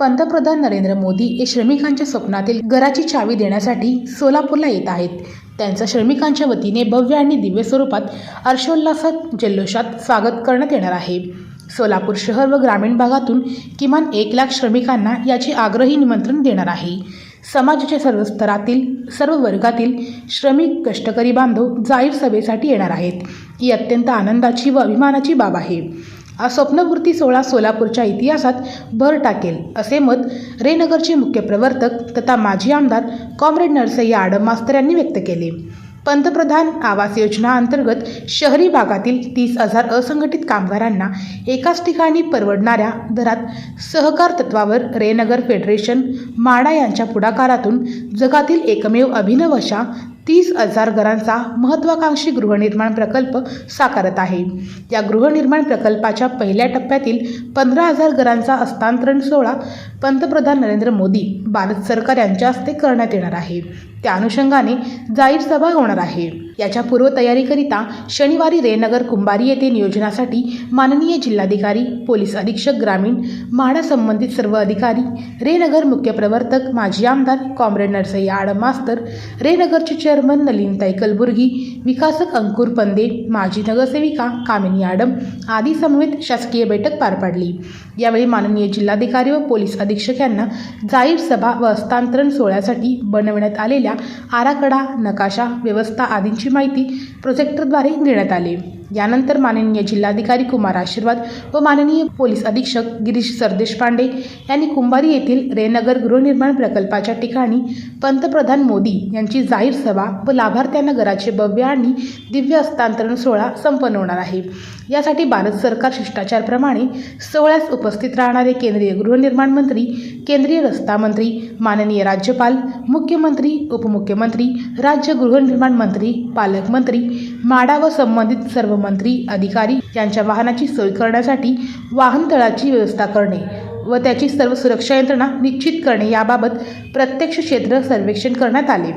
पंतप्रधान नरेंद्र मोदी हे श्रमिकांच्या स्वप्नातील घराची चावी देण्यासाठी सोलापूरला येत आहेत. त्यांचं श्रमिकांच्या वतीने भव्य आणि दिव्य स्वरूपात हर्षोल्लासात जल्लोषात स्वागत करण्यात येणार आहे. सोलापूर शहर व ग्रामीण भागातून किमान एक लाख श्रमिकांना याचे आग्रही निमंत्रण देणार आहे. समाजाच्या सर्व स्तरातील सर्व वर्गातील श्रमिक कष्टकरी बांधव जाहीर सभेसाठी येणार आहेत. ही अत्यंत आनंदाची व अभिमानाची बाब आहे. हा स्वप्नपूर्ती सोहळा सोलापूरच्या इतिहासात भर टाकेल असे मत रेनगरचे मुख्य प्रवर्तक तथा माजी आमदार कॉम्रेड नरसय्या आडम मास्तर यांनी व्यक्त केले. पंतप्रधान आवास योजना अंतर्गत शहरी भागातील तीस हजार असंघटित कामगारांना एकाच ठिकाणी परवडणाऱ्या दरात सहकार तत्वावर रेनगर फेडरेशन माडा यांच्या पुढाकारातून जगातील एकमेव अभिनव अशा तीस हजार घरांचा महत्त्वाकांक्षी गृहनिर्माण प्रकल्प साकारत आहे. या गृहनिर्माण प्रकल्पाच्या पहिल्या टप्प्यातील पंधरा हजार घरांचा हस्तांतरण सोहळा पंतप्रधान नरेंद्र मोदी भारत सरकार यांच्या हस्ते करण्यात येणार आहे. त्या अनुषंगाने जाहीर सभा होणार आहे. याच्या पूर्वतयारीकरिता शनिवारी रेनगर कुंभारी येथे नियोजनासाठी माननीय जिल्हाधिकारी पोलीस अधीक्षक ग्रामीण म्हाडा संबंधित सर्व अधिकारी रेनगर मुख्य प्रवर्तक माजी आमदार कॉम्रेड नरसय्या आडम मास्तर रेनगरचे चेअरमन नलिनताई कलबुर्गी विकासक अंकुर पंदे माजी नगरसेविका कामिनी आडम आदी समवेत शासकीय बैठक पार पाडली. यावेळी माननीय जिल्हाधिकारी व पोलीस अधीक्षक यांना जाहीर सभा व हस्तांतरण सोहळ्यासाठी बनवण्यात आलेल्या आराखडा नकाशा व्यवस्था आदींची माहिती प्रोजेक्टरद्वारे देण्यात आली. यानंतर माननीय जिल्हाधिकारी कुमार आशीर्वाद व माननीय पोलीस अधीक्षक गिरीश सरदेशपांडे यांनी कुंभारी येथील रेनगर गृहनिर्माण प्रकल्पाच्या ठिकाणी पंतप्रधान मोदी यांची जाहीर सभा व लाभार्थ्यांना घराचे भव्य आणि दिव्य हस्तांतरण सोहळा संपन्न होणार आहे. यासाठी भारत सरकार शिष्टाचारप्रमाणे सोहळ्यास उपस्थित राहणारे केंद्रीय गृहनिर्माण मंत्री केंद्रीय रस्ता मंत्री माननीय राज्यपाल मुख्यमंत्री उपमुख्यमंत्री राज्य गृहनिर्माण मंत्री पालकमंत्री माडा व संबंधित सर्व मंत्री अधिकारी यांच्या वाहनाची सोय करण्यासाठी वाहनतळाची व्यवस्था करणे व त्याची सर्व सुरक्षा यंत्रणा निश्चित करणे याबाबत प्रत्यक्ष क्षेत्र सर्वेक्षण करण्यात आले.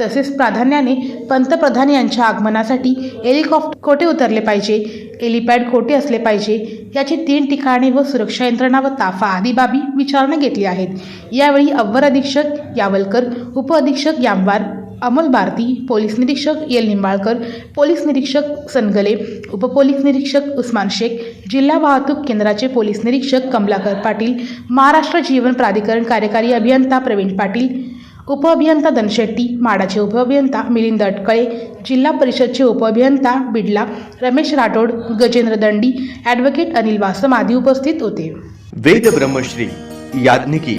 तसेच प्राधान्याने पंतप्रधान यांच्या आगमनासाठी हेलिकॉप्टर कोठे उतरले पाहिजे एलिपॅड कोठे असले पाहिजे याची तीन ठिकाणे व सुरक्षा यंत्रणा व ताफा आदी बाबी विचारणा घेतली आहेत. यावेळी अव्वर अधीक्षक यावलकर उपअधीक्षक यामवार अमोल भारती पोलीस निरीक्षक एल निंबाळकर पोलीस निरीक्षक सनगले उपपोलीस निरीक्षक उस्मान शेख जिल्हा वाहतूक केंद्राचे पोलीस निरीक्षक कमलाकर पाटील महाराष्ट्र जीवन प्राधिकरण कार्यकारी अभियंता प्रवीण पाटील उपअभियंता धनशेट्टी माडाचे उपअभियंता मिलिंद अटकळे जिल्हा परिषदचे उपअभियंता बिडला रमेश राठोड गजेंद्र दंडी ॲडव्होकेट अनिल वासम आदी उपस्थित होते. वेद ब्रह्मश्री याज्ञिकी